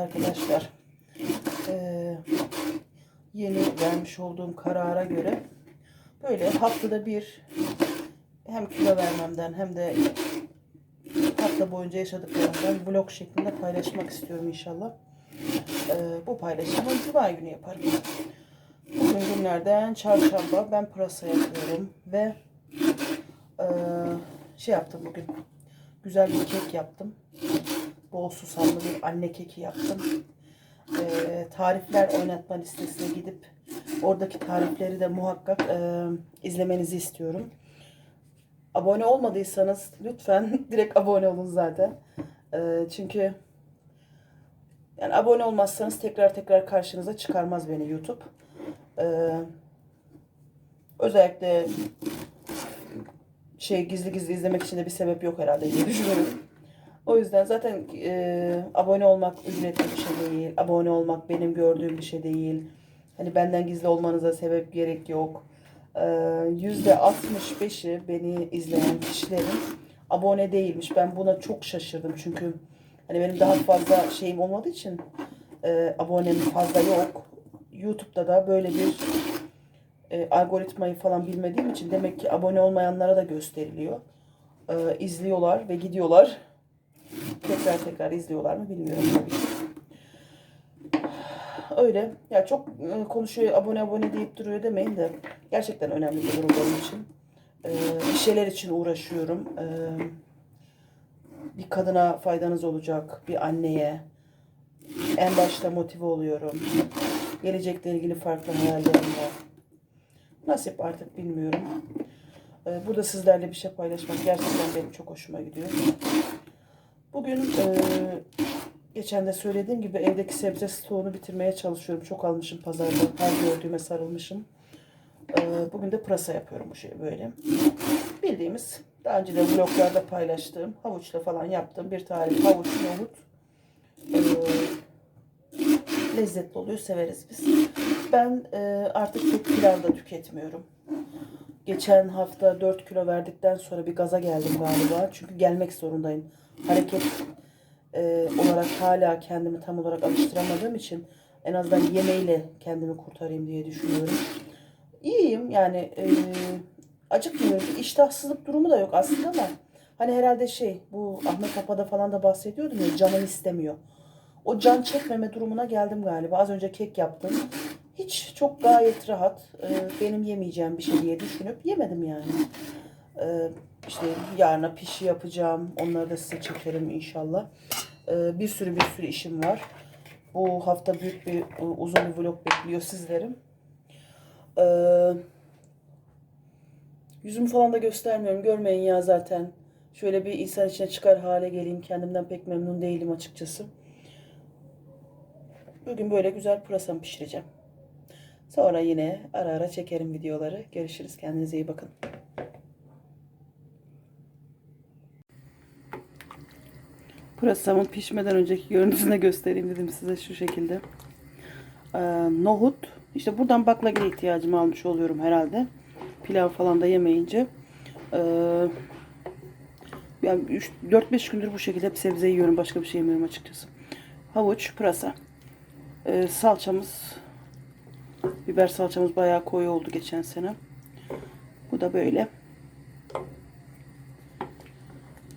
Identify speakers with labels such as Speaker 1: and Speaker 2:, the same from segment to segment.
Speaker 1: arkadaşlar. Ee, yeni vermiş olduğum karara göre böyle haftada bir hem kilo vermemden hem de hafta boyunca yaşadıklarımdan vlog şeklinde paylaşmak istiyorum inşallah. Ee, bu paylaşımı cuma günü yaparım. Bugün günlerden çarşamba ben pırasa yapıyorum ve eee, şey yaptım bugün. Güzel bir kek yaptım. Bol susamlı bir anne keki yaptım. Eee, tarifler oynatma listesine gidip oradaki tarifleri de muhakkak eee, izlemenizi istiyorum. Abone olmadıysanız lütfen direkt abone olun zaten. Eee, çünkü yani abone olmazsanız tekrar tekrar karşınıza çıkarmaz beni YouTube. Ee, özellikle şey gizli gizli izlemek için de bir sebep yok herhalde diye düşünüyorum. O yüzden zaten e, abone olmak ücretli bir şey değil. Abone olmak benim gördüğüm bir şey değil. Hani benden gizli olmanıza sebep gerek yok. Yüzde 65'i beni izleyen kişilerin abone değilmiş. Ben buna çok şaşırdım çünkü hani benim daha fazla şeyim olmadığı için e, abonem fazla yok. YouTube'da da böyle bir e, algoritmayı falan bilmediğim için demek ki abone olmayanlara da gösteriliyor. E, izliyorlar ve gidiyorlar. Tekrar tekrar izliyorlar mı bilmiyorum tabii. Öyle. Ya çok e, konuşuyor abone abone deyip duruyor demeyin de gerçekten önemli bir durum benim için. E, bir şeyler için uğraşıyorum. E, bir kadına faydanız olacak, bir anneye. En başta motive oluyorum. Gelecekle ilgili farklı hayallerim var. Nasip artık bilmiyorum. Ee, burada sizlerle bir şey paylaşmak gerçekten benim çok hoşuma gidiyor. Bugün e, geçen de söylediğim gibi evdeki sebze stoğunu bitirmeye çalışıyorum. Çok almışım pazarda. Her gördüğüme sarılmışım. Ee, bugün de pırasa yapıyorum bu şey böyle. Bildiğimiz daha önce de vloglarda paylaştığım havuçla falan yaptığım bir tarif havuç, nohut. Ee, lezzetli oluyor. Severiz biz. Ben e, artık çok pilav da tüketmiyorum. Geçen hafta 4 kilo verdikten sonra bir gaza geldim galiba. Çünkü gelmek zorundayım. Hareket e, olarak hala kendimi tam olarak alıştıramadığım için en azından yemeğiyle kendimi kurtarayım diye düşünüyorum. İyiyim yani e, acıkmıyorum. İştahsızlık durumu da yok aslında ama hani herhalde şey bu Ahmet Apa'da falan da bahsediyordum ya canım istemiyor. O can çekmeme durumuna geldim galiba. Az önce kek yaptım. Hiç çok gayet rahat e, benim yemeyeceğim bir şey diye düşünüp yemedim yani. E, işte yarına pişi yapacağım. Onları da size çekerim inşallah. E, bir sürü bir sürü işim var. Bu hafta büyük bir e, uzun bir vlog bekliyor sizlerim. E, yüzümü falan da göstermiyorum. Görmeyin ya zaten. Şöyle bir insan içine çıkar hale geleyim. Kendimden pek memnun değilim açıkçası. Bugün böyle güzel pırasam pişireceğim. Sonra yine ara ara çekerim videoları. Görüşürüz. Kendinize iyi bakın. Pırasamın pişmeden önceki görüntüsünü göstereyim dedim size şu şekilde. Ee, nohut. İşte buradan baklagile ihtiyacımı almış oluyorum herhalde. Pilav falan da yemeyince. Ee, yani 4-5 gündür bu şekilde hep sebze yiyorum. Başka bir şey yemiyorum açıkçası. Havuç, pırasa. Ee, salçamız biber salçamız bayağı koyu oldu geçen sene. Bu da böyle.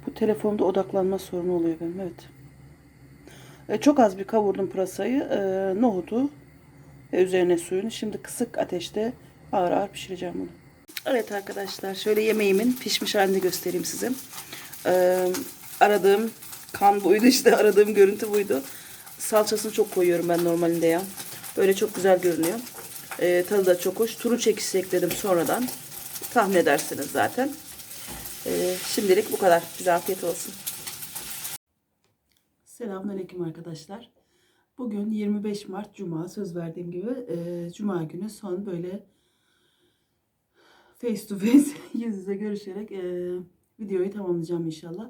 Speaker 1: Bu telefonda odaklanma sorunu oluyor benim. Evet. Ee, çok az bir kavurdum pırasayı. Ee, nohudu ve üzerine suyunu. Şimdi kısık ateşte ağır ağır pişireceğim bunu. Evet arkadaşlar şöyle yemeğimin pişmiş halini göstereyim size. Ee, aradığım kan buydu işte aradığım görüntü buydu. Salçasını çok koyuyorum ben normalinde ya. Böyle çok güzel görünüyor. Ee, tadı da çok hoş. Turunç ekşisi ekledim sonradan. Tahmin edersiniz zaten. Ee, şimdilik bu kadar. Bize afiyet olsun. Selamünaleyküm arkadaşlar. Bugün 25 Mart Cuma. Söz verdiğim gibi e, Cuma günü son böyle face to face yüz yüze görüşerek e, videoyu tamamlayacağım inşallah.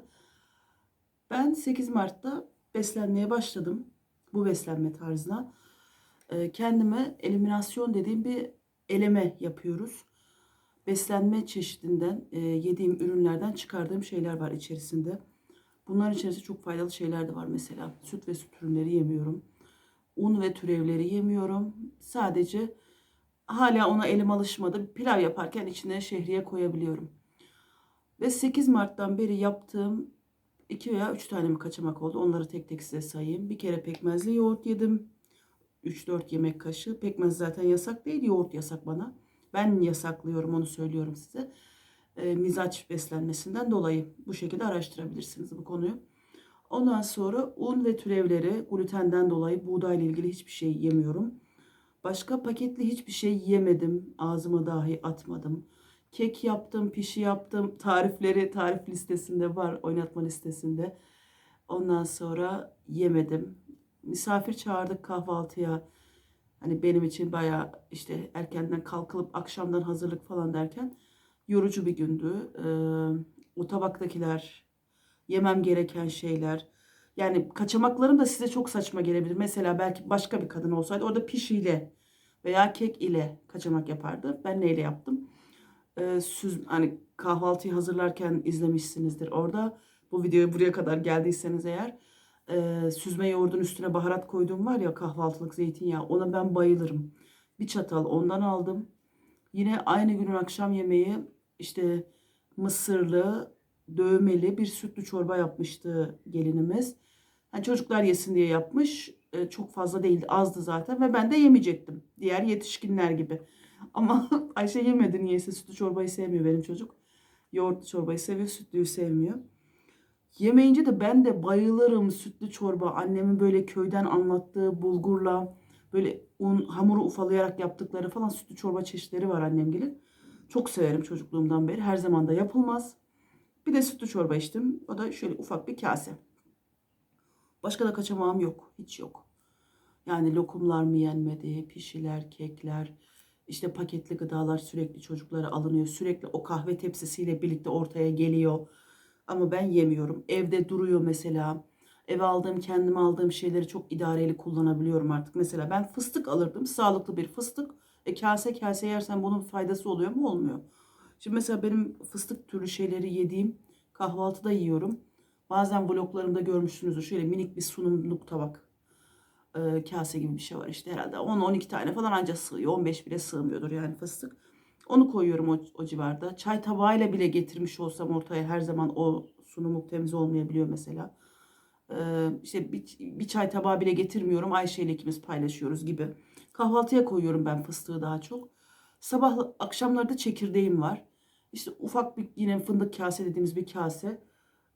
Speaker 1: Ben 8 Mart'ta beslenmeye başladım. Bu beslenme tarzına. E, kendime eliminasyon dediğim bir eleme yapıyoruz. Beslenme çeşidinden e, yediğim ürünlerden çıkardığım şeyler var içerisinde. Bunların içerisinde çok faydalı şeyler de var mesela. Süt ve süt ürünleri yemiyorum. Un ve türevleri yemiyorum. Sadece hala ona elim alışmadı. Pilav yaparken içine şehriye koyabiliyorum. Ve 8 Mart'tan beri yaptığım 2 veya 3 tane mi kaçamak oldu. Onları tek tek size sayayım. Bir kere pekmezli yoğurt yedim. 3-4 yemek kaşığı. Pekmez zaten yasak değil. Yoğurt yasak bana. Ben yasaklıyorum onu söylüyorum size. E, mizaç beslenmesinden dolayı bu şekilde araştırabilirsiniz bu konuyu. Ondan sonra un ve türevleri glutenden dolayı buğdayla ilgili hiçbir şey yemiyorum. Başka paketli hiçbir şey yemedim. Ağzıma dahi atmadım. Kek yaptım, pişi yaptım. Tarifleri tarif listesinde var, oynatma listesinde. Ondan sonra yemedim. Misafir çağırdık kahvaltıya. Hani benim için bayağı işte erkenden kalkılıp akşamdan hazırlık falan derken yorucu bir gündü. Ee, o tabaktakiler, yemem gereken şeyler. Yani kaçamaklarım da size çok saçma gelebilir. Mesela belki başka bir kadın olsaydı orada pişiyle veya kek ile kaçamak yapardı. Ben neyle yaptım? Ee, süz, hani kahvaltıyı hazırlarken izlemişsinizdir orada. Bu videoyu buraya kadar geldiyseniz eğer e, süzme yoğurdun üstüne baharat koyduğum var ya kahvaltılık zeytinyağı ona ben bayılırım. Bir çatal ondan aldım. Yine aynı günün akşam yemeği işte mısırlı, dövmeli bir sütlü çorba yapmıştı gelinimiz. Yani çocuklar yesin diye yapmış. E, çok fazla değildi, azdı zaten ve ben de yemeyecektim. Diğer yetişkinler gibi. Ama Ayşe yemedi niyeyse sütlü çorbayı sevmiyor benim çocuk. Yoğurtlu çorbayı seviyor, sütlüyü sevmiyor. Yemeyince de ben de bayılırım sütlü çorba. Annemin böyle köyden anlattığı bulgurla böyle un hamuru ufalayarak yaptıkları falan sütlü çorba çeşitleri var annemgilin. Çok severim çocukluğumdan beri. Her zaman da yapılmaz. Bir de sütlü çorba içtim. O da şöyle ufak bir kase. Başka da kaçamağım yok. Hiç yok. Yani lokumlar mı yenmedi, pişiler, kekler, işte paketli gıdalar sürekli çocuklara alınıyor. Sürekli o kahve tepsisiyle birlikte ortaya geliyor. Ama ben yemiyorum. Evde duruyor mesela. Eve aldığım, kendime aldığım şeyleri çok idareli kullanabiliyorum artık. Mesela ben fıstık alırdım. Sağlıklı bir fıstık. E kase kase yersen bunun faydası oluyor mu? Olmuyor. Şimdi mesela benim fıstık türlü şeyleri yediğim kahvaltıda yiyorum. Bazen vloglarımda görmüşsünüzdür. Şöyle minik bir sunumluk tabak. Ee, kase gibi bir şey var işte herhalde. 10-12 tane falan ancak sığıyor. 15 bile sığmıyordur yani fıstık. Onu koyuyorum o, o civarda. Çay tabağıyla bile getirmiş olsam ortaya her zaman o sunumluk temiz olmayabiliyor mesela. Ee, işte bir, bir çay tabağı bile getirmiyorum. Ayşe ile ikimiz paylaşıyoruz gibi. Kahvaltıya koyuyorum ben fıstığı daha çok. Sabah akşamlarda çekirdeğim var. İşte ufak bir yine fındık kase dediğimiz bir kase.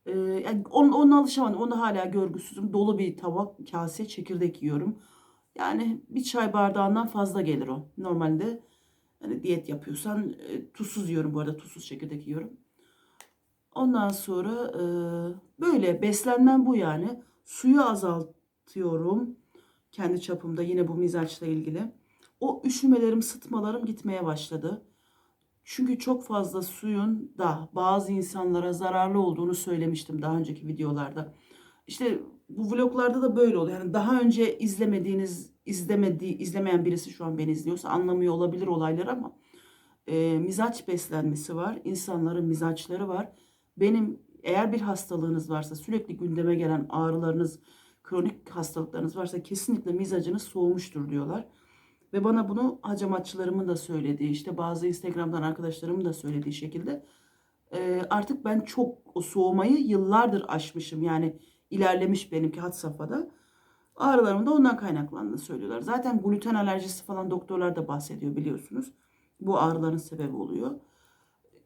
Speaker 1: Ee, yani onun, onunla alışamadım. Onu hala görgüsüzüm. Dolu bir tabak kase çekirdek yiyorum. Yani bir çay bardağından fazla gelir o. Normalde hani diyet yapıyorsan e, tuzsuz yiyorum bu arada. Tuzsuz çekirdek yiyorum. Ondan sonra e, böyle beslenmem bu yani. Suyu azaltıyorum. Kendi çapımda yine bu mizaçla ilgili. O üşümelerim, sıtmalarım gitmeye başladı. Çünkü çok fazla suyun da bazı insanlara zararlı olduğunu söylemiştim daha önceki videolarda. İşte bu vloglarda da böyle oluyor. Yani daha önce izlemediğiniz, izlemediği, izlemeyen birisi şu an beni izliyorsa anlamıyor olabilir olaylar ama e, mizaç beslenmesi var. İnsanların mizaçları var. Benim eğer bir hastalığınız varsa sürekli gündeme gelen ağrılarınız, kronik hastalıklarınız varsa kesinlikle mizacınız soğumuştur diyorlar. Ve bana bunu hacamatçılarımın da söylediği, işte bazı Instagram'dan arkadaşlarımın da söylediği şekilde e, artık ben çok o soğumayı yıllardır aşmışım. Yani ilerlemiş benimki had safhada. Ağrılarımın da ondan kaynaklandığını söylüyorlar. Zaten gluten alerjisi falan doktorlar da bahsediyor biliyorsunuz. Bu ağrıların sebebi oluyor.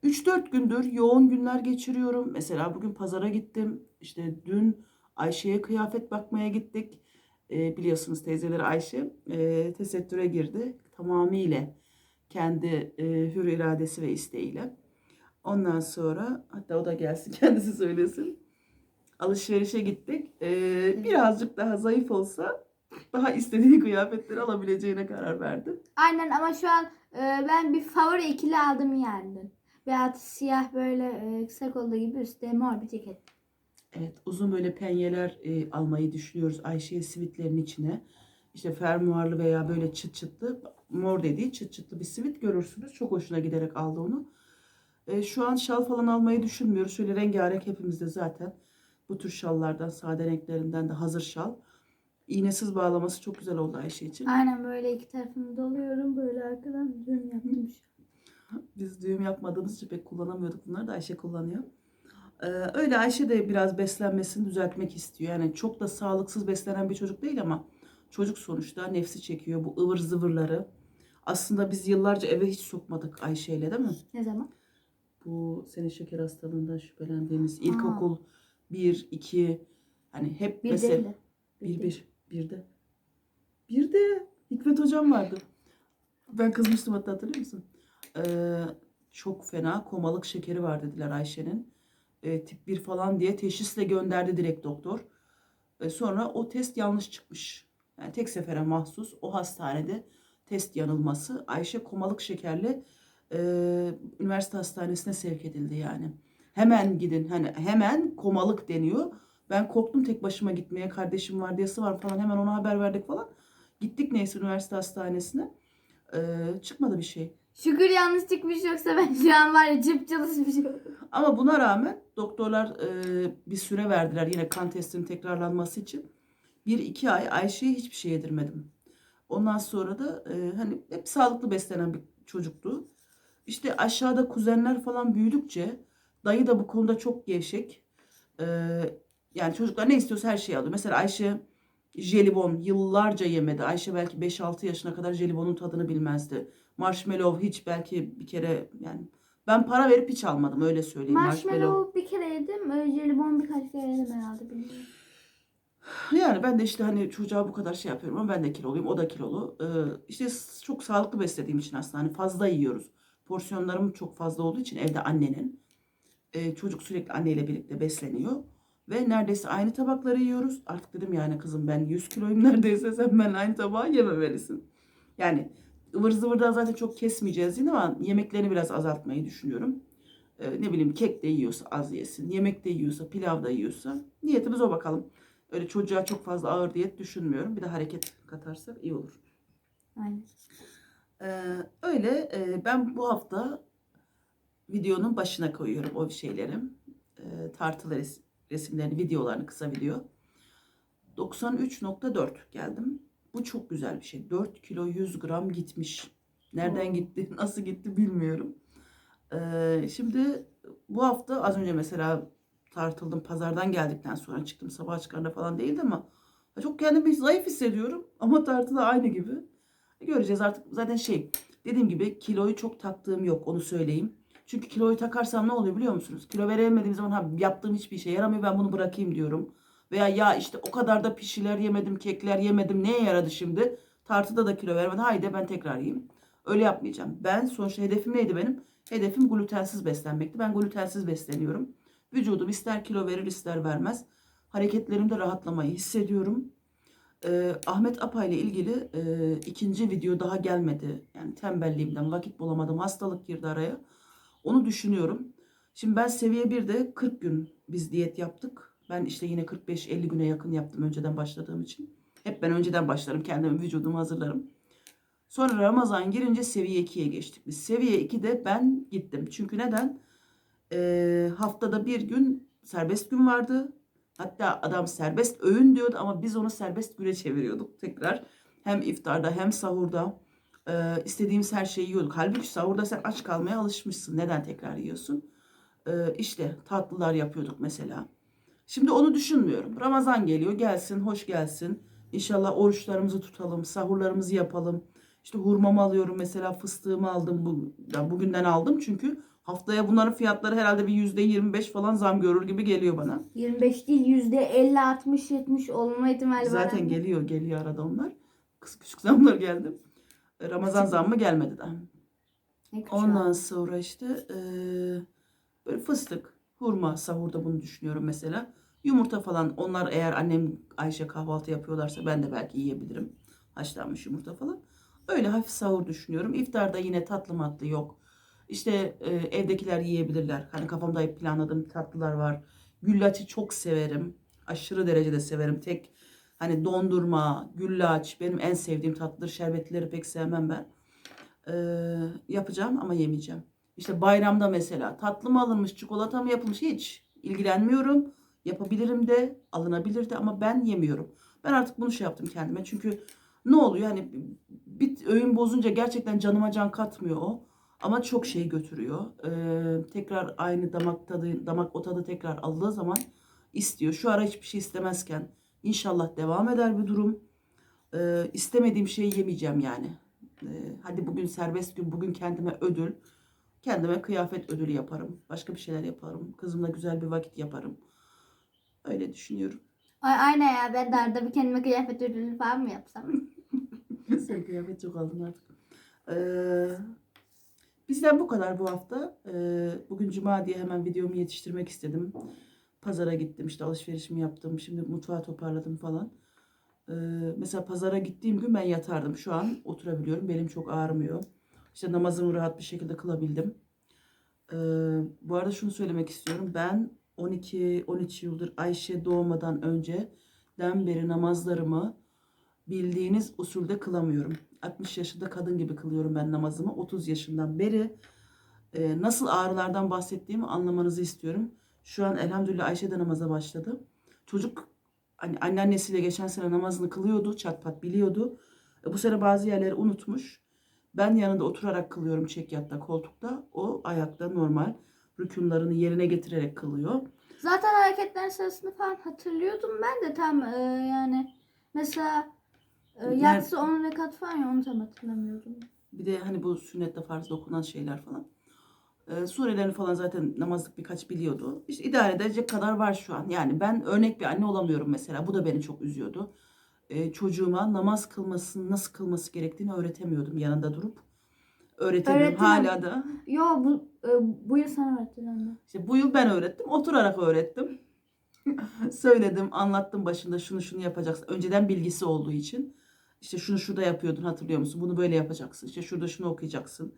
Speaker 1: 3-4 gündür yoğun günler geçiriyorum. Mesela bugün pazara gittim. İşte dün Ayşe'ye kıyafet bakmaya gittik. E, biliyorsunuz teyzeleri Ayşe e, tesettüre girdi. Tamamıyla kendi e, hür iradesi ve isteğiyle. Ondan sonra hatta o da gelsin kendisi söylesin. Alışverişe gittik. E, birazcık daha zayıf olsa daha istediği kıyafetleri alabileceğine karar verdim.
Speaker 2: Aynen ama şu an e, ben bir favori ikili aldım yani. Beyaz siyah böyle e, kısa kollu gibi üstte mor bir ceket.
Speaker 1: Evet, uzun böyle penyeler e, almayı düşünüyoruz Ayşe'ye sivitlerin içine. İşte fermuarlı veya böyle çıt çıtlı, mor dediği çıt çıtlı bir sivit görürsünüz. Çok hoşuna giderek aldı onu. E, şu an şal falan almayı düşünmüyoruz. Şöyle rengarenk hepimizde zaten. Bu tür şallardan, sade renklerinden de hazır şal. İğnesiz bağlaması çok güzel oldu Ayşe için.
Speaker 2: Aynen böyle iki tarafını doluyorum. Böyle arkadan düğüm yaptım.
Speaker 1: Biz düğüm yapmadığımız için pek kullanamıyorduk bunları da Ayşe kullanıyor. Ee, öyle Ayşe de biraz beslenmesini düzeltmek istiyor. Yani çok da sağlıksız beslenen bir çocuk değil ama çocuk sonuçta nefsi çekiyor bu ıvır zıvırları. Aslında biz yıllarca eve hiç sokmadık Ayşe'yle değil mi?
Speaker 2: Ne zaman?
Speaker 1: Bu senin şeker hastalığından şüphelendiğimiz ilkokul 1, 2 hani hep
Speaker 2: Bir
Speaker 1: mesela
Speaker 2: de.
Speaker 1: bir, bir, bir de. Bir de Hikmet hocam vardı. Ben kızmıştım hatta hatırlıyor musun? Ee, çok fena komalık şekeri var dediler Ayşe'nin. Ee, tip 1 falan diye teşhisle gönderdi direkt doktor. Ee, sonra o test yanlış çıkmış. Yani tek sefere mahsus o hastanede test yanılması. Ayşe komalık şekerli e, üniversite hastanesine sevk edildi yani. Hemen gidin hani hemen komalık deniyor. Ben korktum tek başıma gitmeye. Kardeşim vardiyası var falan. Hemen ona haber verdik falan. Gittik neyse üniversite hastanesine. Ee, çıkmadı bir şey.
Speaker 2: Şükür yanlış çıkmış yoksa ben şu an var ya cıp çalışmış.
Speaker 1: Ama buna rağmen doktorlar e, bir süre verdiler yine kan testinin tekrarlanması için. Bir iki ay Ayşe'ye hiçbir şey yedirmedim. Ondan sonra da e, hani hep sağlıklı beslenen bir çocuktu. İşte aşağıda kuzenler falan büyüdükçe dayı da bu konuda çok gevşek. E, yani çocuklar ne istiyorsa her şeyi alıyor. Mesela Ayşe jelibon yıllarca yemedi. Ayşe belki 5-6 yaşına kadar jelibonun tadını bilmezdi. Marshmallow hiç belki bir kere yani ben para verip hiç almadım öyle söyleyeyim.
Speaker 2: Marshmallow bir kere yedim. Jelibon birkaç kere yedim herhalde. Bilmiyorum.
Speaker 1: Yani ben de işte hani çocuğa bu kadar şey yapıyorum ama ben de kiloluyum o da kilolu. Ee, işte çok sağlıklı beslediğim için aslında hani fazla yiyoruz. Porsiyonlarım çok fazla olduğu için evde annenin. Ee, çocuk sürekli anneyle birlikte besleniyor. Ve neredeyse aynı tabakları yiyoruz. Artık dedim yani kızım ben 100 kiloyum neredeyse sen ben aynı tabağı yememelisin. Yani ıvır zıvırdan zaten çok kesmeyeceğiz yine ama yemeklerini biraz azaltmayı düşünüyorum. Ee, ne bileyim kek de yiyorsa az yesin. Yemek de yiyorsa, pilav da yiyorsa. Niyetimiz o bakalım. Öyle çocuğa çok fazla ağır diyet düşünmüyorum. Bir de hareket katarsak iyi olur.
Speaker 2: Aynen.
Speaker 1: Ee, öyle e, ben bu hafta videonun başına koyuyorum o şeyleri. E, tartılı res- resimlerini, videolarını kısa video. 93.4 geldim. Bu çok güzel bir şey. 4 kilo 100 gram gitmiş. Nereden
Speaker 2: Oo.
Speaker 1: gitti, nasıl gitti bilmiyorum. Ee, şimdi bu hafta az önce mesela tartıldım. Pazardan geldikten sonra çıktım. Sabah çıkarında falan değildi ama çok kendimi zayıf hissediyorum. Ama tartı da aynı gibi. Göreceğiz artık. Zaten şey dediğim gibi kiloyu çok taktığım yok onu söyleyeyim. Çünkü kiloyu takarsam ne oluyor biliyor musunuz? Kilo veremediğim zaman ha, yaptığım hiçbir şey yaramıyor ben bunu bırakayım diyorum. Veya ya işte o kadar da pişiler yemedim, kekler yemedim. Neye yaradı şimdi? Tartıda da kilo vermedi. Haydi ben tekrar yiyeyim. Öyle yapmayacağım. Ben sonuçta hedefim neydi benim? Hedefim glutensiz beslenmekti. Ben glutensiz besleniyorum. Vücudum ister kilo verir ister vermez. Hareketlerimde rahatlamayı hissediyorum. Ee, Ahmet Apa ile ilgili e, ikinci video daha gelmedi. Yani tembelliğimden vakit bulamadım. Hastalık girdi araya. Onu düşünüyorum. Şimdi ben seviye 1'de 40 gün biz diyet yaptık. Ben işte yine 45-50 güne yakın yaptım önceden başladığım için. Hep ben önceden başlarım. Kendimi vücudumu hazırlarım. Sonra Ramazan girince seviye 2'ye geçtik. Biz seviye 2'de ben gittim. Çünkü neden? Ee, haftada bir gün serbest gün vardı. Hatta adam serbest öğün diyordu ama biz onu serbest güne çeviriyorduk tekrar. Hem iftarda hem sahurda e, istediğimiz her şeyi yiyorduk. Halbuki sahurda sen aç kalmaya alışmışsın. Neden tekrar yiyorsun? E, işte tatlılar yapıyorduk mesela. Şimdi onu düşünmüyorum. Ramazan geliyor gelsin hoş gelsin. İnşallah oruçlarımızı tutalım, sahurlarımızı yapalım. İşte hurmamı alıyorum mesela fıstığımı aldım bu, ya bugünden aldım çünkü haftaya bunların fiyatları herhalde bir yüzde 25 falan zam görür gibi geliyor bana.
Speaker 2: 25 değil yüzde 50, 60, 70 olma ihtimali var.
Speaker 1: Zaten geliyor geliyor arada onlar. Kıs küçük zamlar geldi. Ramazan zammı gelmedi daha. Ondan sonra işte e, böyle fıstık, hurma sahurda bunu düşünüyorum mesela. Yumurta falan onlar eğer annem Ayşe kahvaltı yapıyorlarsa ben de belki yiyebilirim. Haşlanmış yumurta falan. Öyle hafif sahur düşünüyorum. İftarda yine tatlı matlı yok. İşte e, evdekiler yiyebilirler. Hani kafamda hep planladığım tatlılar var. Güllaçı çok severim. Aşırı derecede severim. Tek hani dondurma, güllaç benim en sevdiğim tatlıdır. Şerbetlileri pek sevmem ben. Ee, yapacağım ama yemeyeceğim. İşte bayramda mesela tatlı mı alınmış, çikolata mı yapılmış hiç ilgilenmiyorum. Yapabilirim de, alınabilir de ama ben yemiyorum. Ben artık bunu şey yaptım kendime. Çünkü ne oluyor hani bir öğün bozunca gerçekten canıma can katmıyor o. Ama çok şey götürüyor. Ee, tekrar aynı damak tadı, damak o tadı tekrar aldığı zaman istiyor. Şu ara hiçbir şey istemezken inşallah devam eder bir durum. Ee, istemediğim şeyi yemeyeceğim yani. Ee, hadi bugün serbest gün, bugün kendime ödül. Kendime kıyafet ödülü yaparım. Başka bir şeyler yaparım. Kızımla güzel bir vakit yaparım. Öyle düşünüyorum.
Speaker 2: Ay, aynen ya ben de arada bir kendime kıyafet ödülü falan mı yapsam?
Speaker 1: Sen kıyafet çok aldın artık. Ee, bizden bu kadar bu hafta. Ee, bugün cuma diye hemen videomu yetiştirmek istedim. Pazara gittim işte alışverişimi yaptım. Şimdi mutfağı toparladım falan. Ee, mesela pazara gittiğim gün ben yatardım. Şu an oturabiliyorum. Belim çok ağrımıyor. İşte namazımı rahat bir şekilde kılabildim. Ee, bu arada şunu söylemek istiyorum. Ben 12-13 yıldır Ayşe doğmadan önce den beri namazlarımı bildiğiniz usulde kılamıyorum. 60 yaşında kadın gibi kılıyorum ben namazımı. 30 yaşından beri e, nasıl ağrılardan bahsettiğimi anlamanızı istiyorum. Şu an elhamdülillah Ayşe de namaza başladı. Çocuk hani anneannesiyle geçen sene namazını kılıyordu. Çat pat biliyordu. E, bu sene bazı yerleri unutmuş. Ben yanında oturarak kılıyorum çekyatta koltukta. O ayakta normal rükunlarını yerine getirerek kılıyor.
Speaker 2: Zaten hareketler sırasında falan hatırlıyordum ben de tam e, yani mesela e, yatsı 10 rekat falan ya onu tam hatırlamıyordum.
Speaker 1: Bir de hani bu sünnette farzda okunan şeyler falan. Ee, surelerini falan zaten namazlık birkaç biliyordu. İşte idare edecek kadar var şu an. Yani ben örnek bir anne olamıyorum mesela. Bu da beni çok üzüyordu. Ee, çocuğuma namaz kılmasını nasıl kılması gerektiğini öğretemiyordum yanında durup. Öğretemiyorum
Speaker 2: Öğretemem.
Speaker 1: hala da.
Speaker 2: Yo bu e, bu yıl sana öğrettim anne.
Speaker 1: İşte bu yıl ben öğrettim. Oturarak öğrettim. Söyledim, anlattım başında şunu şunu yapacaksın. Önceden bilgisi olduğu için. İşte şunu şurada yapıyordun hatırlıyor musun? Bunu böyle yapacaksın. İşte şurada şunu okuyacaksın.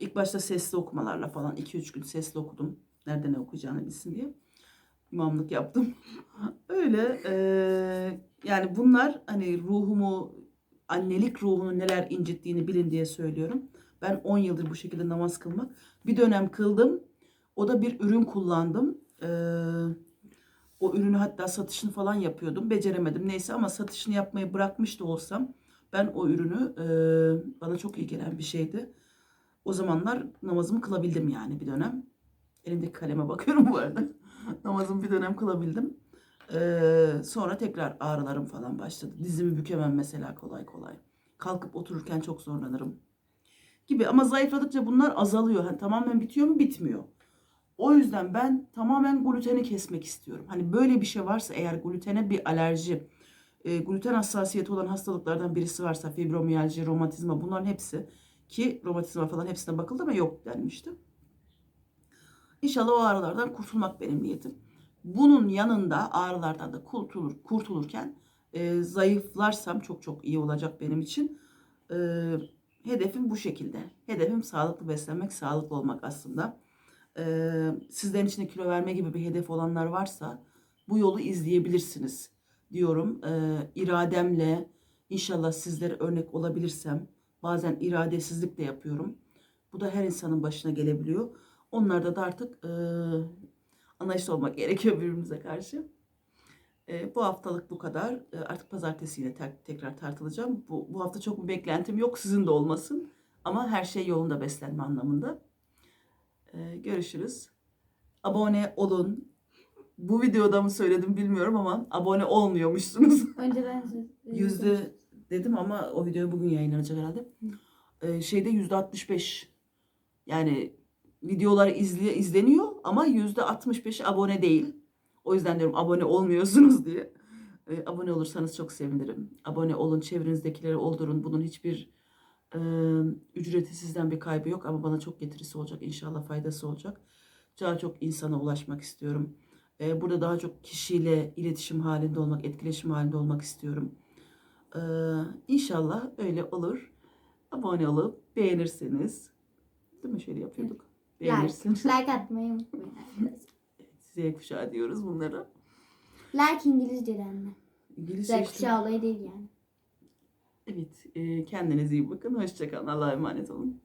Speaker 1: İlk başta sesli okumalarla falan 2-3 gün sesli okudum. Nerede ne okuyacağını bilsin diye. İmamlık yaptım. Öyle eee, yani bunlar hani ruhumu, annelik ruhunu neler incittiğini bilin diye söylüyorum. Ben 10 yıldır bu şekilde namaz kılmak. Bir dönem kıldım. O da bir ürün kullandım. Ee, o ürünü hatta satışını falan yapıyordum. Beceremedim neyse ama satışını yapmayı bırakmış da olsam ben o ürünü e, bana çok iyi gelen bir şeydi. O zamanlar namazımı kılabildim yani bir dönem. Elimdeki kaleme bakıyorum bu arada. Namazımı bir dönem kılabildim. Ee, sonra tekrar ağrılarım falan başladı. Dizimi bükemem mesela kolay kolay. Kalkıp otururken çok zorlanırım gibi ama zayıfladıkça bunlar azalıyor. Hani tamamen bitiyor mu? Bitmiyor. O yüzden ben tamamen gluteni kesmek istiyorum. Hani böyle bir şey varsa eğer glutene bir alerji, e, gluten hassasiyeti olan hastalıklardan birisi varsa fibromiyalji, romatizma bunların hepsi ki romatizma falan hepsine bakıldı ama yok denmişti. İnşallah o ağrılardan kurtulmak benim niyetim. Bunun yanında ağrılardan da kurtulur, kurtulurken e, zayıflarsam çok çok iyi olacak benim için. E, hedefim bu şekilde. Hedefim sağlıklı beslenmek, sağlıklı olmak aslında. Ee, sizlerin içinde kilo verme gibi bir hedef olanlar varsa bu yolu izleyebilirsiniz diyorum. Ee, irademle inşallah sizlere örnek olabilirsem bazen iradesizlik de yapıyorum. Bu da her insanın başına gelebiliyor. Onlarda da artık e, anlayışlı olmak gerekiyor birbirimize karşı. E, bu haftalık bu kadar. E, artık pazartesi yine ter- tekrar tartılacağım. Bu, bu hafta çok bir beklentim yok. Sizin de olmasın. Ama her şey yolunda beslenme anlamında. E, görüşürüz. Abone olun. Bu videoda mı söyledim bilmiyorum ama abone olmuyormuşsunuz.
Speaker 2: Önceden siz-
Speaker 1: Yüzde dedim ama o video bugün yayınlanacak herhalde. Ee, şeyde yüzde 65 yani videolar izle, izleniyor ama yüzde 65 abone değil. O yüzden diyorum abone olmuyorsunuz diye. Ee, abone olursanız çok sevinirim. Abone olun, çevrenizdekileri oldurun. Bunun hiçbir e, ücreti sizden bir kaybı yok ama bana çok getirisi olacak. İnşallah faydası olacak. Daha çok insana ulaşmak istiyorum. Ee, burada daha çok kişiyle iletişim halinde olmak, etkileşim halinde olmak istiyorum. Ee, inşallah öyle olur. Abone olup beğenirseniz. Değil mi? Şöyle yapıyorduk.
Speaker 2: Like,
Speaker 1: Beğenirsiniz.
Speaker 2: like atmayı unutmayın.
Speaker 1: Z kuşağı diyoruz bunlara.
Speaker 2: Like İngilizce anne.
Speaker 1: İngilizce
Speaker 2: Z
Speaker 1: işte.
Speaker 2: kuşağı olayı değil yani.
Speaker 1: Evet. e, kendinize iyi bakın. Hoşçakalın. Allah'a emanet olun.